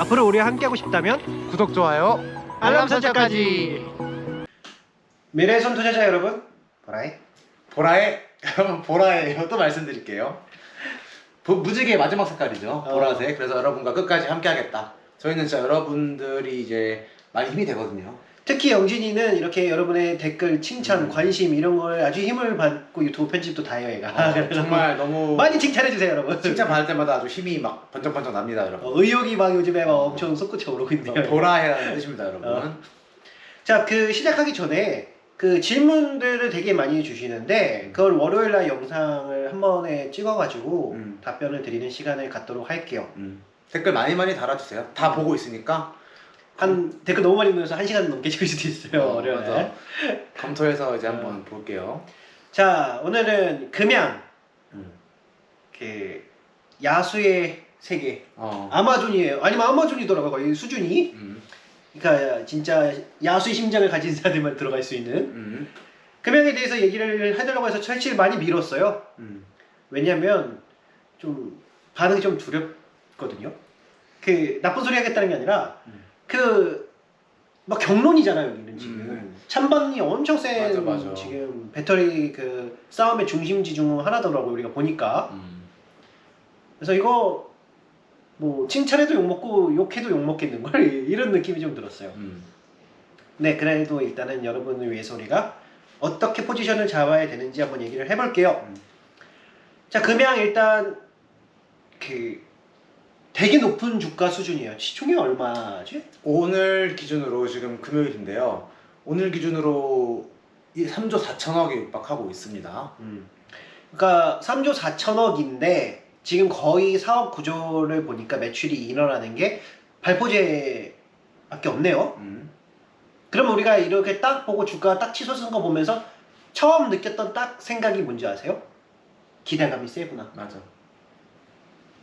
앞으로 우리와 함께하고 싶다면 구독 좋아요 알람 설정까지. 미래손 투자자 여러분. 보라의 여러분 보라예요. 또 말씀드릴게요. 부- 무지개 마지막 색깔이죠. 어. 보라색. 그래서 여러분과 끝까지 함께하겠다. 저희는 진짜 여러분들이 이제 많이 힘이 되거든요 특히 영진이는 이렇게 여러분의 댓글, 칭찬, 음. 관심 이런 걸 아주 힘을 받고 유튜브 편집도 다 해요, 얘가. 어, 그래서 정말 너무 많이 칭찬해 주세요, 여러분. 칭찬 받을 때마다 아주 힘이 막 번쩍번쩍 납니다 어, 여러분 의욕이 막 요즘에 막 엄청 솟구쳐 오르고 있네요. 보라해라는 뜻입니다 여러분 어. 자, 그 시작하기 전에 그 질문들을 되게 많이 주시는데 그걸 월요일 날 영상을 한 번에 찍어가지고 음. 답변을 드리는 시간을 갖도록 할게요. 음. 댓글 많이 많이 달아주세요 다 보고 있으니까 한 댓글 너무 많이 넣어서 한 시간 넘게 찍을 수도 있어요. 어. 날. 검토해서 이제 한번 볼게요 자, 오늘은 금양 음. 그 야수의 세계 어. 아마존이에요. 아니면 아마존이더라고요. 거의 수준이. 음. 그러니까 진짜 야수의 심장을 가진 사람들만 들어갈 수 있는 음. 금양에 대해서 얘기를 해달라고 해서 사실 많이 미뤘어요. 음. 왜냐면 좀 반응이 좀 두렵거든요. 그 나쁜 소리 하겠다는 게 아니라 음. 그 막 경론이잖아요 여기는 지금 음. 찬반이 엄청 센 맞아, 맞아. 지금 배터리 그 싸움의 중심지 중 하나더라고 요 우리가 보니까 음. 그래서 이거 뭐 칭찬해도 욕 먹고 욕해도 욕 먹겠는 걸 이런 느낌이 좀 들었어요. 음. 네 그래도 일단은 여러분을 위해서 우리가 어떻게 포지션을 잡아야 되는지 한번 얘기를 해볼게요. 음. 자 금양 일단 그 되게 높은 주가 수준이에요. 시총이 얼마지? 오늘 기준으로 지금 금요일인데요. 오늘 기준으로 이 3조 4천억에 육박하고 있습니다. 그러니까 3조 4천억인데 지금 거의 사업 구조를 보니까 매출이 일어나는 게 발포제밖에 없네요. 음. 그럼 우리가 이렇게 딱 보고 주가 딱 치솟은 거 보면서 처음 느꼈던 딱 생각이 뭔지 아세요? 기대감이 세구나. 맞아.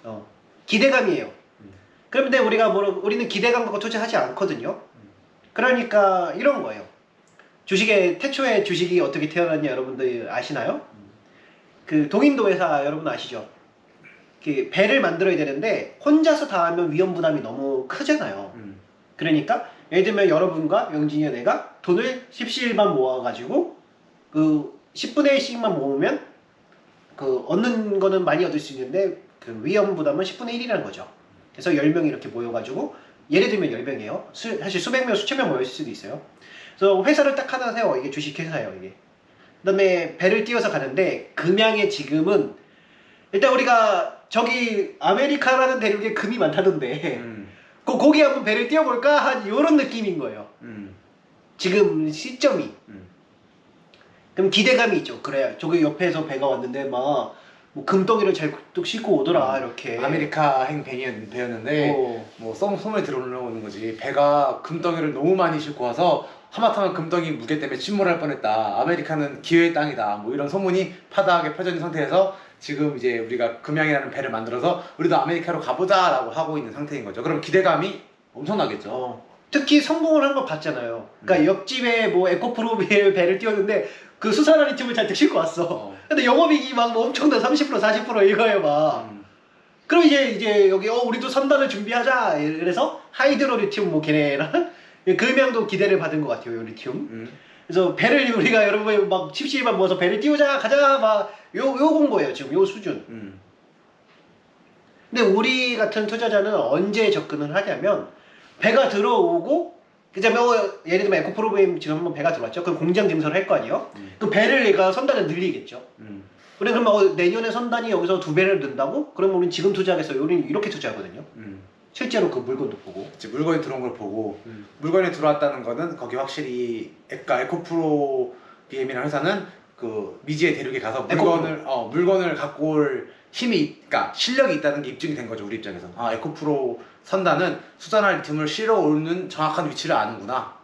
어. 기대감이에요. 음. 그런데 우리가 뭐 우리는 기대감 갖고 투자하지 않거든요. 음. 그러니까 이런 거예요. 주식의 태초에 주식이 어떻게 태어났냐 여러분들 아시나요? 음. 그 동인도 회사 여러분 아시죠? 그 배를 만들어야 되는데 혼자서 다 하면 위험 부담이 너무 크잖아요. 음. 그러니까 예를 들면 여러분과 영진이와 내가 돈을 10실만 모아가지고 그 10분의 1씩만 모으면 그 얻는 거는 많이 얻을 수 있는데 그 위험 부담은 10분의 1이라는 거죠. 그래서 10명이 이렇게 모여가지고 예를 들면 10명이에요. 수, 사실 수백 명, 수천 명 모였을 수도 있어요. 그래서 회사를 딱 하나 세워. 이게 주식 회사예요, 이게. 그 다음에 배를 띄워서 가는데 금양의 지금은 일단 우리가 저기 아메리카라는 대륙에 금이 많다던데 음. 그 거기 한번 배를 띄워볼까 한 이런 느낌인 거예요. 음. 지금 시점이. 음. 그럼 기대감이 있죠. 그래, 저기 옆에서 배가 왔는데 막 뭐 금덩이를 잘뚝 싣고 오더라 이렇게. 아메리카 행 배였- 배였는데 어. 뭐 썸, 소문이 들어오는 거지. 배가 금덩이를 너무 많이 싣고 와서 하마터면 금덩이 무게 때문에 침몰할 뻔했다. 아메리카는 기회의 땅이다. 뭐 이런 소문이 파다하게 퍼져 있는 상태에서 지금 이제 우리가 금양이라는 배를 만들어서 우리도 아메리카로 가보자 라고 하고 있는 상태인 거죠. 그럼 기대감이 엄청나겠죠. 어. 특히 성공을 한거 봤잖아요. 그러니까 음. 옆집에 뭐 에코프로비에 배를 띄웠는데 그 수산화리 틈을 잔뜩 싣고 왔어. 어. 근데 영업이익이 막 뭐 엄청나 30% 40% 이거예요 막. 음. 그럼 이제 이제 여기 어 우리도 선단을 준비하자. 그래서 하이드로 리튬 뭐 걔네랑 금양도 기대를 받은 것 같아요 요 리튬. 음. 그래서 배를 우리가 여러분 막 칩십만 모아서 배를 띄우자 가자 막요 요건 거예요 지금 요 수준. 음. 근데 우리 같은 투자자는 언제 접근을 하냐면 배가 들어오고 그다음에 어, 예를 들면 에코프로그램 지금 한번 배가 들어왔죠. 그럼 공장 증설을 할 거 아니에요. 음. 그 배를 얘가 선단을 늘리겠죠. 음. 우리 그러면 어, 내년에 선단이 여기서 두 배를 는다고? 그러면 우리는 지금 투자하겠어요. 우리는 이렇게 투자하거든요. 음. 실제로 그 물건도 보고. 이제 물건이 들어온 걸 보고 음. 물건이 들어왔다는 거는 거기 확실히 에까 에코프로 BM이라는 회사는 그 미지의 대륙에 가서 물건을 어 물건을 갖고 올 힘이 그러니까 실력이 있다는 게 입증이 된 거죠 우리 입장에서 아 에코프로 선단은 수산화 리튬을 실어 오는 정확한 위치를 아는구나.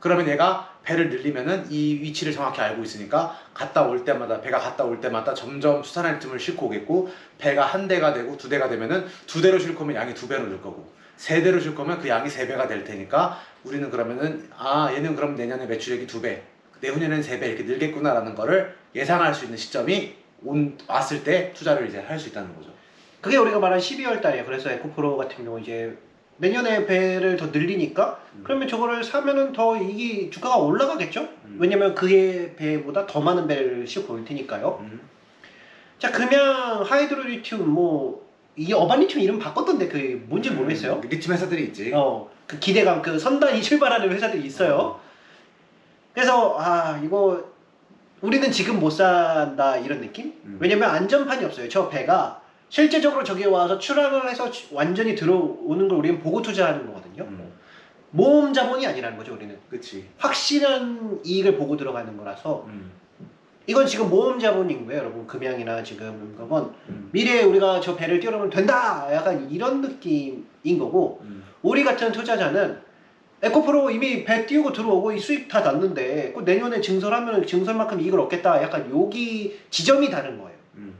그러면 얘가 배를 늘리면은 이 위치를 정확히 알고 있으니까 갔다 올 때마다 배가 갔다 올 때마다 점점 수산화 리튬을 싣고 오겠고 배가 한 대가 되고 두 대가 되면은 두 대로 싣고 오면 양이 두 배로 늘 거고 세 대로 싣고 오면 그 양이 세 배가 될 테니까 우리는 그러면은 아 얘는 그럼 내년에 매출액이 두 배, 내후년에는 세배 이렇게 늘겠구나라는 거를 예상할 수 있는 시점이 온 왔을 때 투자를 이제 할 수 있다는 거죠. 그게 우리가 말한 12월 달이에요. 그래서 에코프로 같은 경우 이제 내년에 배를 더 늘리니까 음. 그러면 저거를 사면은 더 이게 주가가 올라가겠죠? 음. 왜냐면 그의 배보다 더 많은 배를 싣고 올 테니까요. 음. 자, 그냥 하이드로 리튬 뭐 이게 어반 리튬 이름 바꿨던데 그게 뭔지 모르겠어요. 음, 리튬 회사들이 있지. 어, 그 기대감, 그 선단이 출발하는 회사들이 있어요. 그래서 아 이거 우리는 지금 못 산다 이런 느낌? 음. 왜냐면 안전판이 없어요. 저 배가 실제적으로 저기 와서 출항을 해서 주- 완전히 들어오는 걸 우리는 보고 투자하는 거거든요. 음. 모험 자본이 아니라는 거죠, 우리는. 그치. 확실한 이익을 보고 들어가는 거라서 음. 이건 지금 모험 자본인 거예요, 여러분. 금양이나 지금 그건 음. 미래에 우리가 저 배를 뛰어넘으면 된다. 약간 이런 느낌인 거고 음. 우리 같은 투자자는 에코프로 이미 배 띄우고 들어오고 이 수익 다 났는데 그 내년에 증설하면 증설만큼 이익을 얻겠다. 약간 여기 지점이 다른 거예요. 음.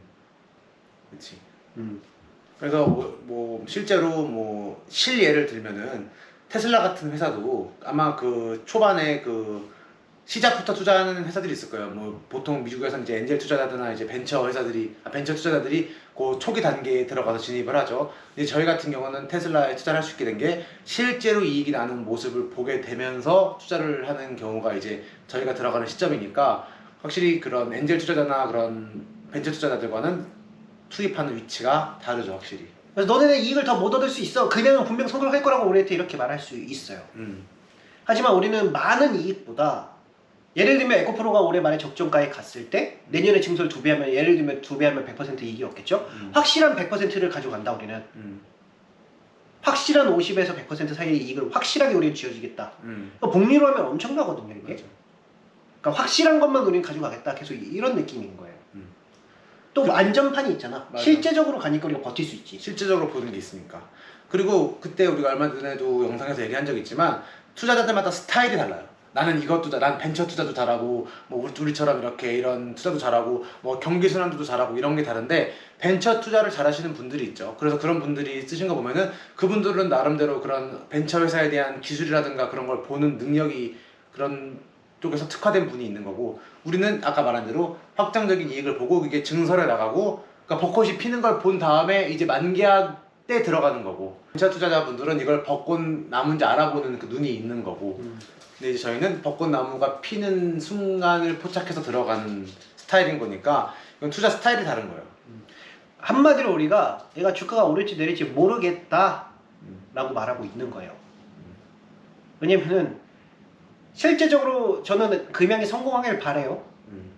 그치. 음. 그래서 뭐, 뭐 실제로 뭐 실예를 들면은 테슬라 같은 회사도 아마 그 초반에 그 시작부터 투자하는 회사들이 있을 거예요. 뭐 보통 미국에서는 이제 엔젤 투자자들이나 이제 벤처 회사들이 아, 벤처 투자자들이 그 초기 단계에 들어가서 진입을 하죠. 근데 저희 같은 경우는 테슬라에 투자를 할 수 있게 된 게 실제로 이익이 나는 모습을 보게 되면서 투자를 하는 경우가 이제 저희가 들어가는 시점이니까 확실히 그런 엔젤 투자자나 그런 벤처 투자자들과는 투입하는 위치가 다르죠, 확실히. 그래서 너네는 이익을 더 못 얻을 수 있어. 그냥은 분명 성공할 거라고 우리한테 이렇게 말할 수 있어요. 음. 하지만 우리는 많은 이익보다 예를 들면 에코프로가 올해 말에 적정가에 갔을 때 내년에 증설 두 배 하면 예를 들면 두 배 하면 100% 이익이 없겠죠? 음. 확실한 100%를 가져간다 우리는. 음. 확실한 50에서 100% 사이의 이익을 확실하게 우리는 쥐어지겠다. 음. 그러니까 복리로 하면 엄청나거든요 이게. 맞아. 그러니까 확실한 것만 우리는 가져가겠다. 계속 이런 느낌인 거예요. 음. 또 안전판이 있잖아. 맞아. 실제적으로 가니까 우리가 버틸 수 있지. 실질적으로 보는 게 있으니까. 그리고 그때 우리가 얼마 전에도 영상에서 얘기한 적이 있지만 투자자들마다 스타일이 달라요. 나는 이것 투자, 난 벤처 투자도 잘하고 뭐 우리 우리처럼 이렇게 이런 투자도 잘하고 뭐 경기 순환도도 잘하고 이런 게 다른데 벤처 투자를 잘하시는 분들이 있죠. 그래서 그런 분들이 쓰신 거 보면은 그분들은 나름대로 그런 벤처 회사에 대한 기술이라든가 그런 걸 보는 능력이 그런 쪽에서 특화된 분이 있는 거고 우리는 아까 말한 대로 확장적인 이익을 보고 이게 증설해 나가고 그러니까 벚꽃이 피는 걸 본 다음에 이제 만기약 때 들어가는 거고 벤처 투자자분들은 이걸 벚꽃 나무인지 알아보는 그 눈이 있는 거고 음. 근데 이제 저희는 벚꽃 나무가 피는 순간을 포착해서 들어가는 스타일인 거니까 이건 투자 스타일이 다른 거예요. 한마디로 우리가 얘가 주가가 오를지 내릴지 모르겠다 라고 음. 말하고 있는 거예요. 왜냐면은 실제적으로 저는 금양이 성공하길 바래요. 음.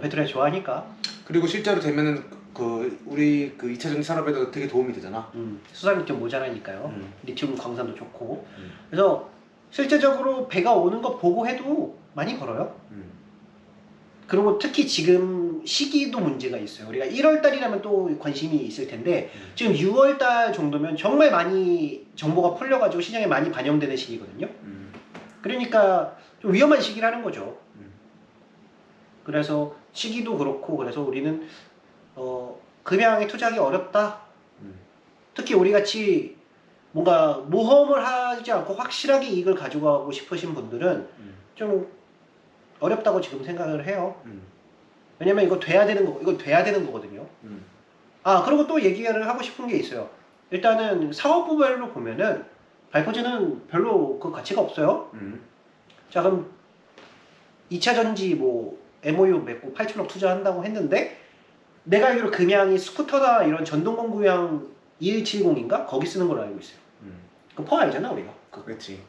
배터리 좋아하니까. 그리고 실제로 되면은 그 우리 그 2차 전지 산업에도 되게 도움이 되잖아. 음, 수산이 좀 모자라니까요. 음. 리튬 광산도 좋고. 음. 그래서 실제적으로 배가 오는 거 보고 해도 많이 벌어요. 음. 그리고 특히 지금 시기도 문제가 있어요. 우리가 1월 달이라면 또 관심이 있을 텐데 음. 지금 6월 달 정도면 정말 많이 정보가 풀려가지고 시장에 많이 반영되는 시기거든요. 음. 그러니까 좀 위험한 시기라는 거죠. 음. 그래서 시기도 그렇고 그래서 우리는 어, 금양에 투자하기 어렵다. 음. 특히 우리 같이 뭔가 모험을 하지 않고 확실하게 이익을 가져가고 싶으신 분들은 음. 좀 어렵다고 지금 생각을 해요. 음. 왜냐면 이거 돼야 되는 거, 이거 돼야 되는 거거든요. 음. 아 그리고 또 얘기를 하고 싶은 게 있어요. 일단은 사업부별로 보면은 발포제는 별로 그 가치가 없어요. 음. 자 그럼 2차 전지 뭐 MOU 맺고 8천억 투자한다고 했는데 내가 알기로 금양이 스쿠터나 이런 전동공구형 2170인가 거기 쓰는 걸로 알고 있어요. 음. 그퍼 알잖아 우리가. 그 그렇지.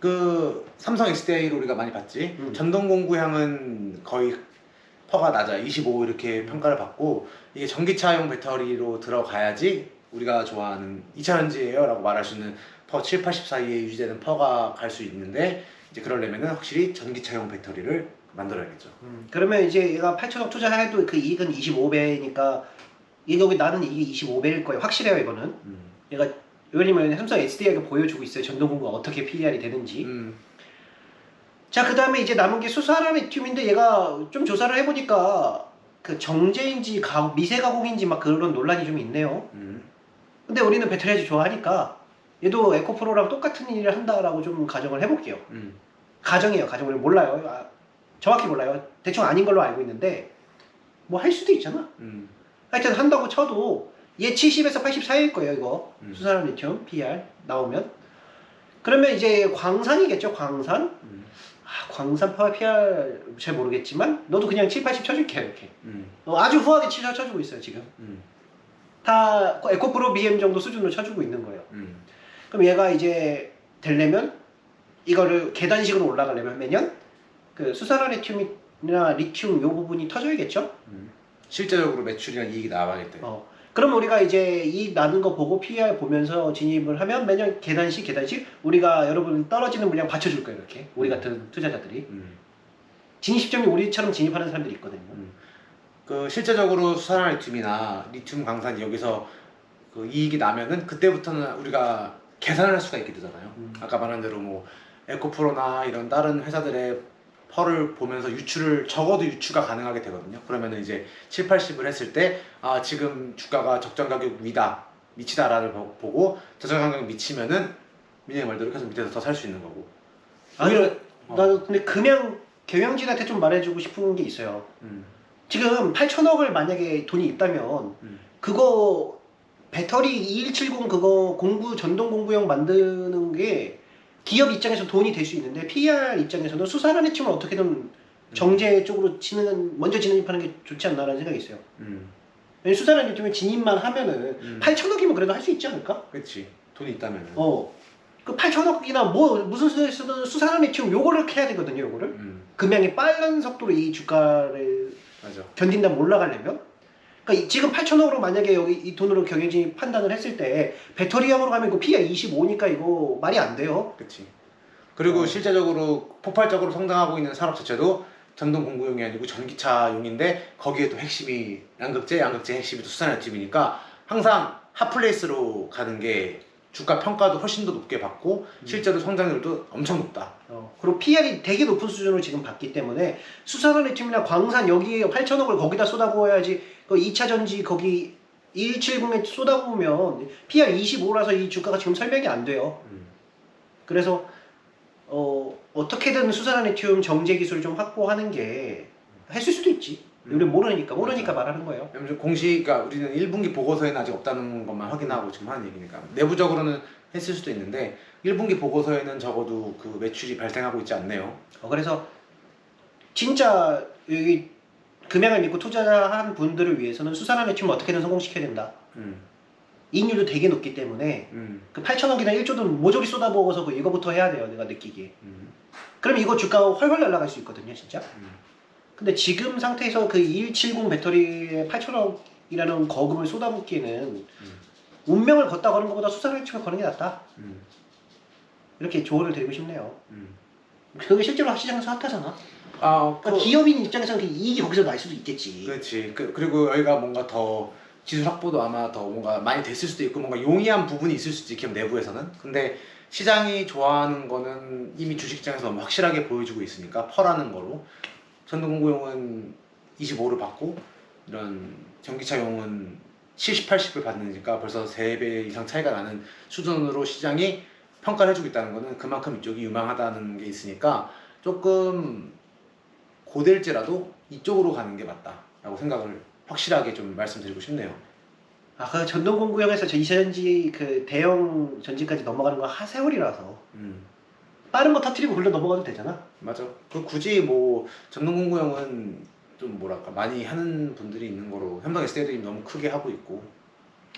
그 삼성 SDI를 우리가 많이 봤지. 음. 전동공구향은 거의 퍼가 낮아. 25 이렇게 평가를 받고 이게 전기차용 배터리로 들어가야지 우리가 좋아하는 2차 전지예요라고 말할 수 있는 퍼 7, 80 사이에 유지되는 퍼가 갈 수 있는데 이제 그러려면은 확실히 전기차용 배터리를 만들어야겠죠. 음, 그러면 이제 얘가 8천억 투자해도 그 이익은 25배니까 이거 나는 이게 25배일 거예요. 확실해요 이거는. 음. 얘가 왜냐면 삼성 SDI가 보여주고 있어요. 전동공구가 어떻게 PER이 되는지. 음. 자, 그 다음에 이제 남은 게 수사람 리튬인데 얘가 좀 조사를 해보니까 그 정제인지 가, 미세 가공인지 막 그런 논란이 좀 있네요. 음. 근데 우리는 배터리즈 좋아하니까 얘도 에코프로랑 똑같은 일을 한다라고 좀 가정을 해볼게요. 음. 가정이에요. 가정을 몰라요. 아, 정확히 몰라요. 대충 아닌 걸로 알고 있는데 뭐 할 수도 있잖아. 음. 하여튼 한다고 쳐도 얘 70에서 80 사이일 거예요 이거 음. 수산화 리튬 PR 나오면 그러면 이제 광산이겠죠 광산 음. 아, 광산 파워 PR 잘 모르겠지만 너도 그냥 7, 80 쳐줄게 이렇게 음. 어, 아주 후하게 치켜 쳐주고 있어요 지금 음. 다 에코프로 BM 정도 수준으로 쳐주고 있는 거예요 음. 그럼 얘가 이제 되려면 이거를 계단식으로 올라가려면 매년 그 수산화 리튬이나 리튬 요 부분이 터져야겠죠 음. 실제적으로 매출이나 이익이 나와야겠다. 어. 그럼 우리가 이제 이익 나는 거 보고 PER 보면서 진입을 하면 매년 계단식 계단식 우리가 여러분 떨어지는 물량 받쳐줄 거예요 이렇게 우리 같은 투자자들이 음. 진입 시점이 우리처럼 진입하는 사람들이 있거든요. 그 실제적으로 수산화 리튬이나 리튬 강산이 여기서 그 이익이 나면은 그때부터는 우리가 계산을 할 수가 있게 되잖아요. 음. 아까 말한 대로 뭐 에코프로나 이런 다른 회사들의 펄을 보면서 유출을 적어도 유추가 가능하게 되거든요. 그러면은 이제 7, 80을 했을 때 아 지금 주가가 적정 가격 위다 미치다라를 보- 보고 적정 가격 미치면은 민영의 말대로 계속 밑에서 더 살 수 있는 거고. 아니 오히려- 어. 나 근데 금양 경영진한테 좀 말해주고 싶은 게 있어요. 음. 지금 8천억을 만약에 돈이 있다면 음. 그거 배터리 2170 그거 공구 전동 공구형 만드는 게 기업 입장에서 돈이 될 수 있는데 PR 입장에서는 수산화 리튬을 어떻게든 정제 쪽으로 진행 먼저 진입하는 게 좋지 않나라는 생각이 있어요. 음. 왜냐면 수산화 리튬에 진입만 하면은 음. 8천억이면 그래도 할 수 있지 않을까? 그렇지. 돈이 있다면은. 어. 그 8천억이나 뭐 무슨 수에서든 수산화 리튬 요거를 해야 되거든요. 요거를 음. 금양이 빠른 속도로 이 주가를 맞아. 견딘다면 올라가려면 그러니까 이- 지금 8천억으로 만약에 여기 이 돈으로 경영진이 판단을 했을 때 배터리형으로 가면 이거 P가 25니까 이거 말이 안 돼요. 그렇지. 그리고 어. 실제적으로 폭발적으로 성장하고 있는 산업 자체도 전동 공구용이 아니고 전기차용인데 거기에 또 핵심이 양극재, 양극재 핵심이 또 수산화 리튬이니까 항상 핫플레이스로 가는 게 주가 평가도 훨씬 더 높게 받고 음. 실제로 성장률도 엄청 높다. 어, 그리고 PR이 되게 높은 수준으로 지금 받기 때문에 수산화 리튬이나 광산 여기에 8천억을 거기다 쏟아부어야지 그 2차 전지 거기 2170에 쏟아부으면 PR 25라서 이 주가가 지금 설명이 안 돼요. 음. 그래서 어, 어떻게든 수산화 리튬 정제 기술을 좀 확보하는 게 했을 수도 있지. 음. 우리 모르니까 모르니까 맞아. 말하는 거예요. 왜냐면 공시, 그러니까 우리는 1분기 보고서에는 아직 없다는 것만 확인하고 지금 하는 얘기니까 내부적으로는 했을 수도 있는데 1분기 보고서에는 적어도 그 매출이 발생하고 있지 않네요. 어, 그래서 진짜 여기 금양을 믿고 투자한 분들을 위해서는 수산화 리튬을 어떻게든 성공시켜야 된다. 음. 이익률도 되게 높기 때문에 음. 그 8천억이나 1조든 모조리 쏟아부어서 그 이거부터 해야 돼요. 내가 느끼기에. 음. 그럼 이거 주가 가 훨훨 날아갈 수 있거든요, 진짜. 음. 근데 지금 상태에서 그 2170 배터리에 8천억이라는 거금을 쏟아붓기에는 음. 운명을 걷다 거는 것보다 수산화 리튬을 거는 게 낫다. 음. 이렇게 조언을 드리고 싶네요. 음. 그게 실제로 시장에서 핫하잖아. 아, 그러니까 그, 기업인 입장에서는 그 이익이 거기서 날 수도 있겠지. 그렇지. 그, 그리고 여기가 뭔가 더 기술 확보도 아마 더 뭔가 많이 됐을 수도 있고 뭔가 용이한 부분이 있을 수도 있지 기업 내부에서는. 근데 시장이 좋아하는 거는 이미 주식시장에서 너무 확실하게 보여주고 있으니까 퍼라는 거로 전동공구용은 25를 받고 이런 전기차용은 70, 80을 받으니까 벌써 3배 이상 차이가 나는 수준으로 시장이 평가를 해주고 있다는 거는 그만큼 이쪽이 유망하다는 게 있으니까 조금 고될지라도 이쪽으로 가는 게 맞다라고 생각을 확실하게 좀 말씀드리고 싶네요. 아, 그 전동공구형에서 저 이차전지 그 대형 전지까지 넘어가는 건 하세월이라서 음, 빠른 거 터트리고 굴러 넘어가도 되잖아. 맞아. 그 굳이 뭐 전동 공구형은 좀 뭐랄까 많이 하는 분들이 있는 거로 삼성 SD도 너무 크게 하고 있고.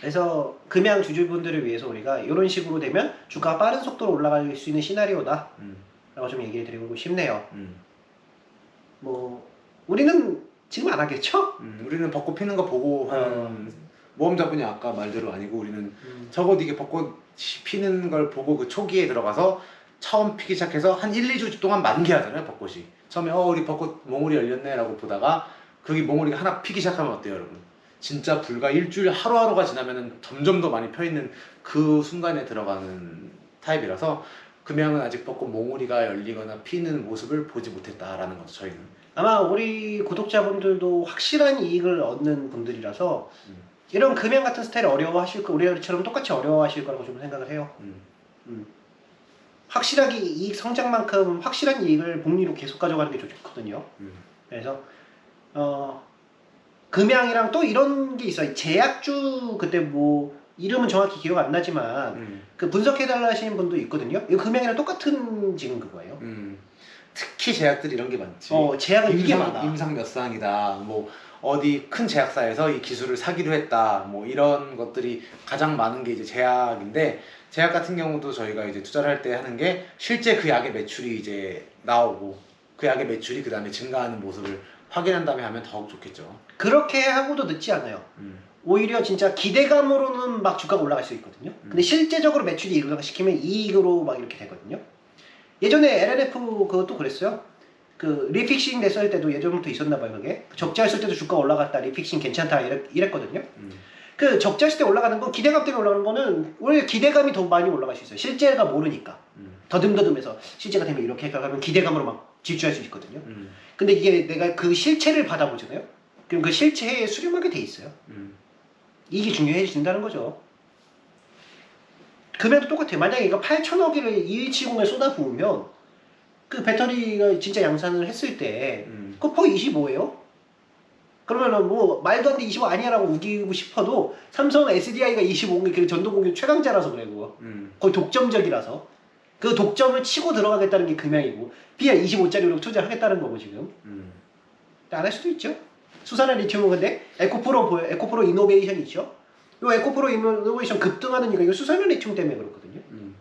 그래서 금양 주주분들을 위해서 우리가 이런 식으로 되면 주가가 빠른 속도로 올라갈 수 있는 시나리오다. 음, 라고 좀 얘기를 드리고 싶네요. 음, 뭐 우리는 지금 안 하겠죠? 음, 우리는 벚꽃 피는 거 보고 하는 어. 모험자분이 아까 말대로 아니고 우리는 음. 적어도 이게 벚꽃이 피는 걸 보고 그 초기에 들어가서 처음 피기 시작해서 한 1, 2주 동안 만개하잖아요 벚꽃이 처음에 어 우리 벚꽃 몽우리 열렸네 라고 보다가 그게 몽우리가 하나 피기 시작하면 어때요 여러분 진짜 불과 일주일 하루하루가 지나면은 점점 더 많이 펴있는 그 순간에 들어가는 타입이라서 금양은 아직 벚꽃 몽우리가 열리거나 피는 모습을 보지 못했다라는 거죠 저희는 아마 우리 구독자분들도 확실한 이익을 얻는 분들이라서 음. 이런 금양 같은 스타일 어려워하실 거 우리처럼 똑같이 어려워하실 거라고 좀 생각을 해요. 음. 확실하게 이익 성장만큼 확실한 이익을 복리로 계속 가져가는 게 좋거든요. 음. 그래서 어 금양이랑 또 이런 게 있어요. 제약주 그때 뭐 이름은 정확히 기억 안 나지만 음. 그 분석해달라 하시는 분도 있거든요. 이거 금양이랑 똑같은 지금 그거예요. 음. 특히 제약들 이런 게 많지. 어 제약은 이게 임상, 많아. 임상 몇 상이다. 뭐 어디 큰 제약사에서 이 기술을 사기로 했다. 뭐 이런 것들이 가장 많은 게 이제 제약인데 제약 같은 경우도 저희가 이제 투자를 할 때 하는 게 실제 그 약의 매출이 이제 나오고 그 약의 매출이 그 다음에 증가하는 모습을 확인한 다음에 하면 더욱 좋겠죠. 그렇게 하고도 늦지 않아요. 음. 오히려 진짜 기대감으로는 막 주가가 올라갈 수 있거든요. 근데 음. 실제적으로 매출이 일어나시키면 이익으로 막 이렇게 되거든요. 예전에 LNF 그것도 그랬어요. 그 리픽싱 됐을 때도 예전부터 있었나 봐요 그게 적자였을 때도 주가 올라갔다 리픽싱 괜찮다 이랬, 이랬거든요. 음. 그 적자였을 때 올라가는 건 기대감 때문에 올라가는 거는 오히려 기대감이 더 많이 올라갈 수 있어요. 실제가 모르니까 음. 더듬더듬해서 실제가 되면 이렇게 가면 기대감으로 막 질주할 수 있거든요. 음. 근데 이게 내가 그 실체를 받아보잖아요. 그럼 그 실체에 수렴하게 돼 있어요. 음. 이게 중요해진다는 거죠. 금액도 똑같아요. 만약에 이거 8천억을 일치공에 쏟아부으면 그 배터리가 진짜 양산을 했을 때 음. 그퍼 25예요? 그러면은 뭐 말도 안 돼 25 아니야라고 우기고 싶어도 삼성 SDI가 25그 그 전동 공유 최강자라서 그래 그거 음. 거의 독점적이라서 그 독점을 치고 들어가겠다는 게 금양이고 비야 25짜리로 투자하겠다는 거고 지금 음. 안할 수도 있죠. 수산화 리튬은 근데 에코프로 보여 에코프로 이노베이션 있죠. 이 에코프로 이노베이션 급등하는 이유가 이거 수산화 리튬 때문에 그렇거든요. 음.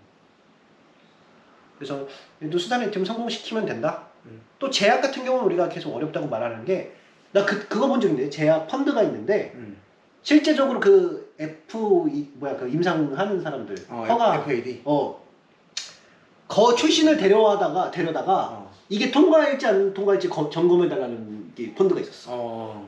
그래서 수산화 리튬 성공시키면 된다. 음. 또 제약 같은 경우는 우리가 계속 어렵다고 말하는 게 나 그 그거 본 적 있는데 제약 펀드가 있는데 음. 실제적으로 그 F 이, 뭐야 그 임상하는 사람들 어, 허가 FAD. 어. 거 출신을 데려다가 데려다가 어. 이게 통과할지 안 통과할지 거- 점검해달라는 게 펀드가 있었어. 어.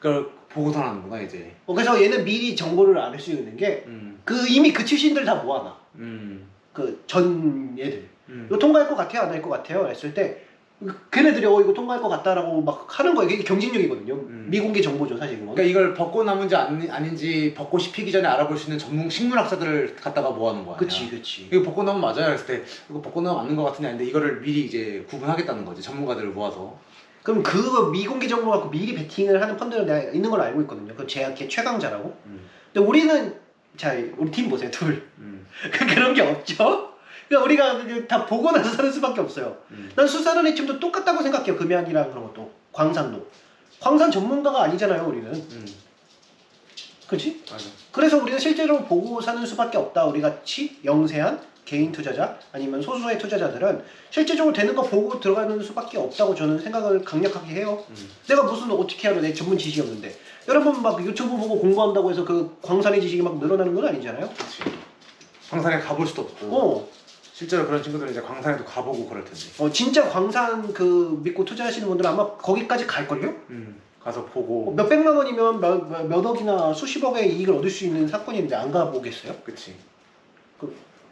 그걸 보고서 하는구나 이제. 어, 그래서 얘는 미리 정보를 알 수 있는 게 음. 그 이미 그 출신들 다 모아놔. 음. 그전 얘들. 음. 이거 통과할 것 같아요? 안 할 것 같아요? 했을 때 걔네들이 어 이거 통과할 것 같다라고 막 하는 거예요. 이게 경쟁력이거든요. 음. 미공개 정보죠 사실 그건. 그러니까 이걸 벚꽃 나무인지 아니, 아닌 지 벚꽃이 피기 전에 알아볼 수 있는 전문 식물학자들을 갖다가 모아놓은 거야. 그치 그치. 이거 벚꽃 나무 맞아요? 했을 때 이거 벚꽃 나무 맞는 것 같은데 아닌데 이거를 미리 이제 구분하겠다는 거지 전문가들을 모아서. 그럼 그 미공개 정보 갖고 미리 베팅을 하는 펀드는 내가 있는 걸로 알고 있거든요. 그 제약계 최강자라고. 음. 근데 우리는 자 우리 팀 보세요 둘 음. 그런 게 없죠. 그러니까 우리가 그다 보고 나서 사는 수밖에 없어요. 음. 난 수산원의 팀도 똑같다고 생각해요. 금양이랑 그런 것도 광산도 광산 전문가가 아니잖아요. 우리는 음. 그렇지? 맞아. 그래서 우리는 실제로 보고 사는 수밖에 없다. 우리 같이 영세한 개인 투자자 아니면 소수의 투자자들은 실제적으로 되는 거 보고 들어가는 수밖에 없다고 저는 생각을 강력하게 해요. 음. 내가 무슨 어떻게 하러 내 전문 지식이 없는데 여러분 막 유튜브 보고 공부한다고 해서 그 광산의 지식이 막 늘어나는 건 아니잖아요. 그치. 광산에 가볼 수도 없고 어, 실제로 그런 친구들은 이제 광산에도 가보고 그럴 텐데. 어 진짜 광산 그 믿고 투자하시는 분들은 아마 거기까지 갈 걸요? 음. 가서 보고. 몇 백만 원이면 몇, 몇, 몇 억이나 수십억의 이익을 얻을 수 있는 사건인데 안 가보겠어요? 그치.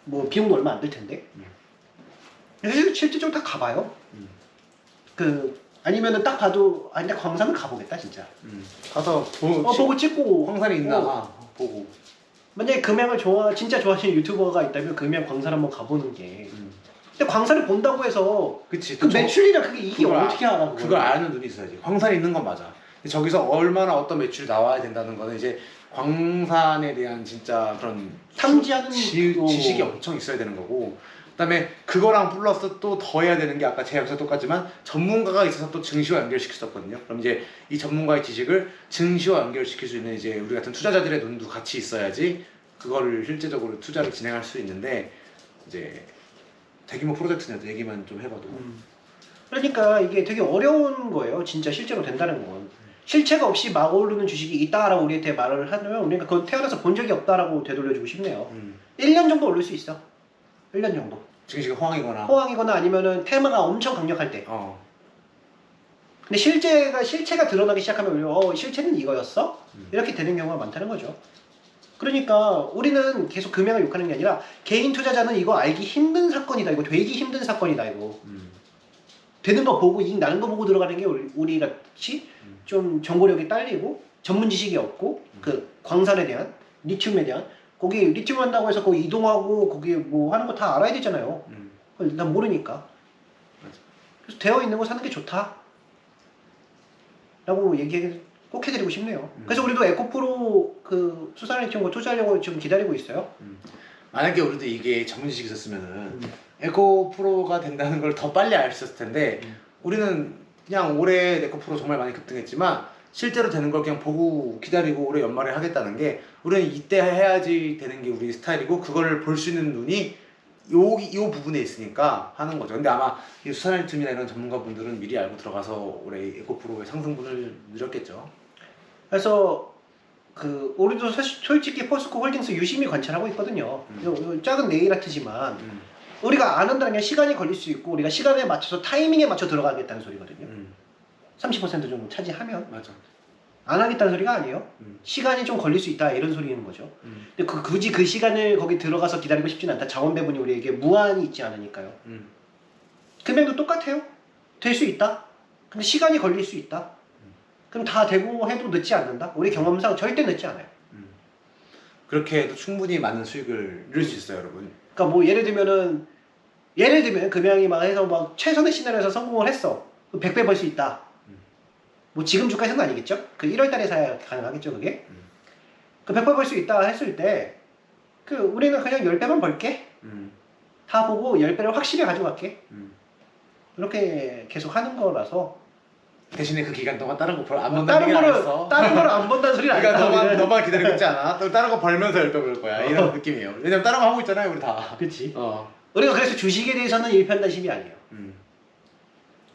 뭐 비용도 얼마 안 들 텐데. 음. 실- 실제적으로 다 가봐요. 음. 그 아니면은 딱 봐도 아니 나 광산은 가보겠다 진짜. 음. 가서 보, 어 보고 찍고 광산이 있나 어, 보고. 만약에 금양을 좋아 진짜 좋아하시는 유튜버가 있다면 금양 광산 한번 가보는 게. 음. 근데 광산을 본다고 해서 그치. 그 매출이랑 그게 이게 그걸 아- 어떻게 알아? 그걸 아는 눈이 있어야지. 광산이 있는 건 맞아. 근데 저기서 얼마나 어떤 매출이 나와야 된다는 거는 이제 광산에 대한 진짜 그런 탐지하는 지, 어. 지식이 엄청 있어야 되는 거고 그다음에 그거랑 플러스 또 더 해야 되는 게 아까 제약사 똑같지만 전문가가 있어서 또 증시와 없거든요. 그럼 이제 이 전문가의 지식을 증시와 연결시킬 수 있는 이제 우리 같은 투자자들의 눈도 같이 있어야지 그거를 실제적으로 투자를 진행할 수 있는데 이제 대규모 프로젝트는 얘기만 좀 해봐도 음. 그러니까 이게 되게 어려운 거예요. 진짜 실제로 된다는 건. 실체가 없이 막 오르는 주식이 있다라고 우리한테 말을 하면 우리가 그건 태어나서 본 적이 없다라고 되돌려주고 싶네요. 음. 1년 정도 오를 수 있어. 1년 정도. 증시가 호황이거나 호황이거나 아니면은 테마가 엄청 강력할 때. 어. 근데 실제가 실체가 드러나기 시작하면 우리가 어 실체는 이거였어? 음. 이렇게 되는 경우가 많다는 거죠. 그러니까 우리는 계속 금액을 욕하는 게 아니라 개인 투자자는 이거 알기 힘든 사건이다. 이거 되기 힘든 사건이다. 이거 음. 되는 거 보고 이익 나는 거 보고 들어가는 게 우리, 우리 같이 음. 좀 정보력이 딸리고 전문 지식이 없고 음. 그 광산에 대한 리튬에 대한 거기 리튬 한다고 해서 거기 이동하고 거기 뭐 하는 거 다 알아야 되잖아요. 음. 난 모르니까. 맞아. 그래서 되어 있는 거 사는 게 좋다. 라고 얘기해 꼭 해드리고 싶네요. 음. 그래서 우리도 에코프로 그 수산을 지금 투자하려고 지금 기다리고 있어요. 만약에 우리도 이게 전문지식이 있었으면은 음. 에코 프로가 된다는 걸 더 빨리 알수 있을 텐데 음. 우리는 그냥 올해 에코 프로 정말 많이 급등했지만 실제로 되는 걸 그냥 보고 기다리고 올해 연말에 하겠다는 게 우리는 이때 해야지 되는 게 우리 스타일이고 그거를 볼 수 있는 눈이 요, 요 부분에 있으니까 하는 거죠. 근데 아마 이 수산일tum이나 이런 전문가분들은 미리 알고 들어가서 올해 에코 프로의 상승분을 누렸겠죠. 그래서 그 우리도 사실 솔직히 포스코 홀딩스 유심히 관찰하고 있거든요. 음. 작은 네일 아트지만 음, 우리가 안 한다는 게 시간이 걸릴 수 있고 우리가 시간에 맞춰서 타이밍에 맞춰 들어가겠다는 소리거든요. 음, 30% 정도 차지하면 맞아. 안 하겠다는 소리가 아니에요. 음, 시간이 좀 걸릴 수 있다 이런 소리인 거죠. 음, 근데 그, 굳이 그 시간을 거기 들어가서 기다리고 싶지는 않다. 자원 배분이 우리에게 무한히 있지 않으니까요. 음. 금액도 똑같아요. 될 수 있다. 근데 시간이 걸릴 수 있다. 그럼 다 되고 해도 늦지 않는다. 우리 경험상 절대 늦지 않아요. 음. 그렇게 해도 충분히 많은 수익을 누릴 수 있어요, 여러분. 그러니까 뭐 예를 들면은 예를 들면 금양이 막 해서 막 최선의 시나리오에서 성공을 했어. 100배 벌 수 있다. 음. 뭐 지금 주가에서는 아니겠죠? 그 1월 달에 사야 가능하겠죠, 그게? 음. 그 100배 벌수 있다 했을 때 그 우리는 그냥 10배만 벌게. 음, 다 보고 10배를 확실히 가져갈게. 음. 이렇게 계속 하는 거라서 대신에 그 기간 동안 다른 거안 뭐 번다는 다른 안 거를. 다른 거를 안 번다는 소리는 그러니까. 너만. 너만 기다리고 있지 않아? 또 다른 거 벌면서 열배 벌 거야. 이런 어. 느낌이에요. 왜냐면 다른 거 하고 있잖아요, 우리 다. 그렇지. 어. 우리가 그래서 주식에 대해서는 일편단심이 아니에요. 음.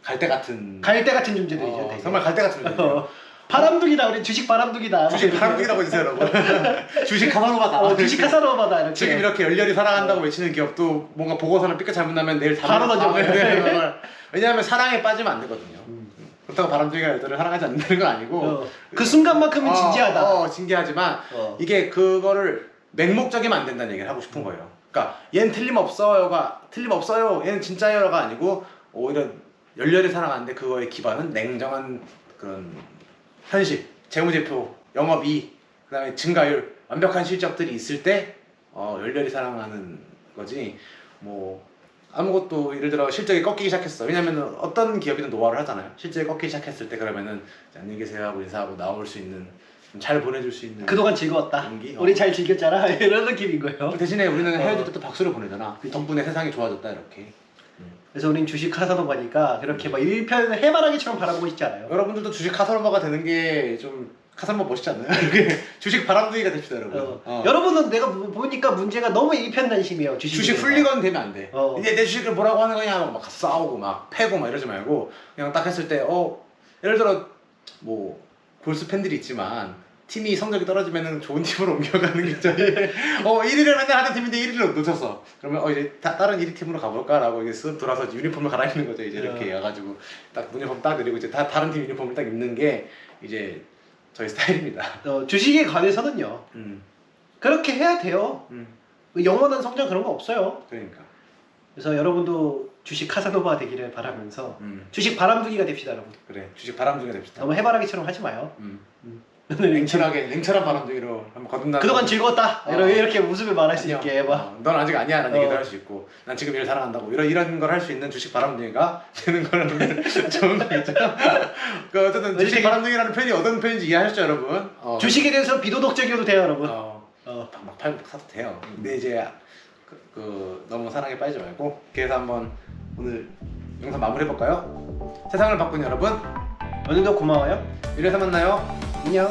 갈대 같은. 갈대 같은 존재들이죠. 어, 되게. 정말 갈대 같은 존재예요. 어, 바람둥이다. 우리 주식 바람둥이다. 주식 바람둥이라고 해주세요, 여러분. 주식 카사노바다. 어, 주식 카사노바다 이렇게. 지금 이렇게 열렬히 사랑한다고 외치는 기업도 뭔가 보고서를 삐끗 잘못 나면 내일 다 바로 던져. 왜냐하면 사랑에 빠지면 안 되거든요. 음. 그렇다고 바람둥이가 여자를 사랑하지 않는다는 건 아니고 어, 그 순간만큼은 어, 진지하다. 어, 진지하지만 어. 이게 그거를 맹목적이면 안 된다는 얘기를 하고 싶은 거예요. 그러니까 얘는 틀림없어요가 틀림없어요. 얘는 진짜예요가 아니고 오히려 열렬히 사랑하는데 그거의 기반은 냉정한 그런 현실, 재무제표, 영업이 그다음에 증가율, 완벽한 실적들이 있을 때 어, 열렬히 사랑하는 거지. 뭐 아무것도 예를 들어 실적이 꺾이기 시작했어. 왜냐면 어떤 기업이든 노화를 하잖아요. 실적이 꺾이기 시작했을 때 그러면은 안녕히 계세요 하고 인사하고 나올 수 있는 좀잘 보내줄 수 있는 그동안 즐거웠다. 연기? 어. 우리 잘 즐겼잖아. 이런 느낌인 거예요. 그 대신에 우리는 어. 헤어질 때 또 박수를 보내잖아. 그치. 덕분에 세상이 좋아졌다 이렇게. 그래서 우린 주식 카사노바니까 그렇게 막 일편 해바라기처럼 바라보고 싶지 않아요. 여러분들도 주식 카사노바가 되는 게 좀 카사노바 멋있지 않나요? 이렇게 주식 바람둥이가 됩시다 여러분. 어. 어. 여러분은 내가 보- 보니까 문제가 너무 일편단심이에요. 주식 주식 훌리건 되면 안 돼. 어. 이제 내 주식을 뭐라고 하는 거냐 하고 막 싸우고 막 패고 막 이러지 말고 그냥 딱 했을 때 어 예를 들어 뭐 골수 팬들이 있지만 팀이 성적이 떨어지면은 좋은 팀으로 옮겨가는 게 저희 어 1위를 맨날 하는 팀인데 1위를 놓쳤어. 그러면 어 이제 다, 다른 1위 팀으로 가볼까라고 이제 쓱 돌아서 유니폼을 갈아입는 거죠. 이제 이렇게 해가지고 딱 유니폼 딱 내리고 이제 다 다른 팀 유니폼을 딱 입는 게 이제 저희 스타일입니다. 어, 주식에 관해서는요. 음, 그렇게 해야 돼요. 음, 영원한 성장 그런 거 없어요. 그러니까. 그래서 여러분도 주식 카사노바 되기를 바라면서 음, 주식 바람둥이가 됩시다, 여러분. 그래 주식 바람둥이 됩시다. 너무 해바라기처럼 하지 마요. 냉철하게 냉철한 바람둥이로 한번 거듭나. 그동안 즐거웠다. 어. 이렇게, 이렇게 웃음을 말할 수 있게 해봐. 어, 넌 아직 아니야 라는 어. 얘기도 할 수 있고 난 지금 일을 사랑한다고 이런 이런 걸 할 수 있는 주식 바람둥이가 되는 거는 좋은 거죠. 그 어쨌든 주식 바람둥이라는 표현이 어떤 표현인지 이해하셨죠 여러분? 어, 주식에 대해서 비도덕적이어도 돼요, 여러분. 어, 어. 막, 막 팔고 사도 돼요. 근데 이제 그, 그 너무 사랑에 빠지지 말고 그래서 한번 오늘 영상 마무리해 볼까요? 세상을 바꾼 여러분 오늘도 고마워요. 일요일에 만나요. 娘